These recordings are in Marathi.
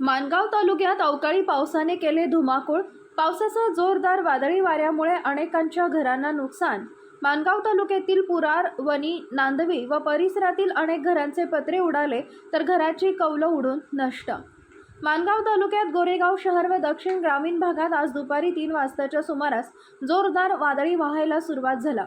मानगाव तालुक्यात अवकाळी पावसाने केले धुमाकूळ. पावसासह जोरदार वादळी वाऱ्यामुळे अनेकांच्या घरांना नुकसान. मानगाव तालुक्यातील पुरार वनी नांदवी व परिसरातील अनेक घरांचे पत्रे उडाले तर घराची कौलं उडून नष्ट. मानगाव तालुक्यात गोरेगाव शहर व दक्षिण ग्रामीण भागात आज दुपारी तीन वाजताच्या सुमारास जोरदार वादळी वाहायला सुरुवात झाला.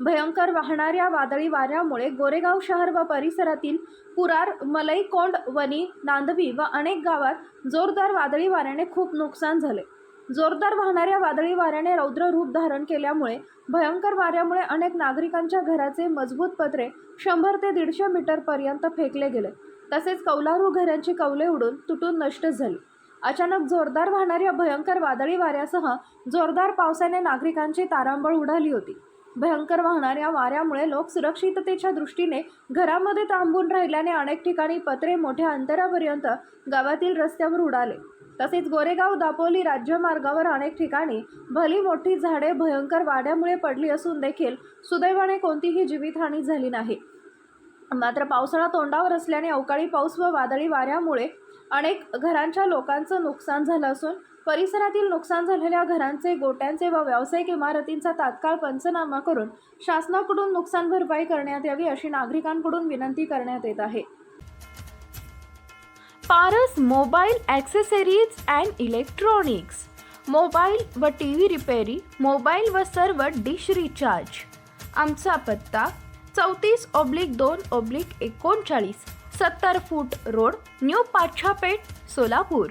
भयंकर वाहणाऱ्या वादळी वाऱ्यामुळे गोरेगाव शहर व परिसरातील पुरार मलईकोंड वणी नांदवी व अनेक गावात जोरदार वादळी वाऱ्याने खूप नुकसान झाले. जोरदार वाहणाऱ्या वादळी वाऱ्याने रौद्र रूप धारण केल्यामुळे भयंकर वाऱ्यामुळे अनेक नागरिकांच्या घराचे मजबूत पत्रे शंभर ते दीडशे मीटरपर्यंत फेकले गेले. तसेच कौलारू घरांची कौले उडून तुटून नष्ट झाली. अचानक जोरदार वाहणाऱ्या भयंकर वादळी वाऱ्यासह जोरदार पावसाने नागरिकांची तारांबळ उडाली होती. भयंकर वाहणाऱ्या वाऱ्यामुळे लोक सुरक्षिततेच्या दृष्टीने घरामध्ये थांबून राहिल्याने अनेक ठिकाणी पत्रे मोठ्या अंतरापर्यंत गावातील रस्त्यावर उडाले. तसेच गोरेगाव दापोली राज्यमार्गावर अनेक ठिकाणी भली मोठी झाडे भयंकर वाड्यामुळे पडली असून देखील सुदैवाने कोणतीही जीवितहानी झाली नाही. मात्र पावसाळा तोंडावर असल्याने अवकाळी पाऊस व वादळी वाऱ्यामुळे अनेक घरांच्या लोकांचं नुकसान झालं असून परिसरातील नुकसान झालेल्या घरांचे गोट्यांचे व व्यावसायिक इमारतींचा तात्काळ पंचनामा करून शासनाकडून नुकसान भरपाई करण्यात यावी अशी नागरिकांकडून विनंती करण्यात येत आहे. Paras mobile accessories and electronics. Mobile व टी व्ही रिपेरी मोबाईल व सर्व डिश रिचार्ज. आमचा पत्ता चौतीस ऑब्लिक दोन ऑब्लिक एकोणचाळीस सत्तर foot road new Pachhapeth Solapur.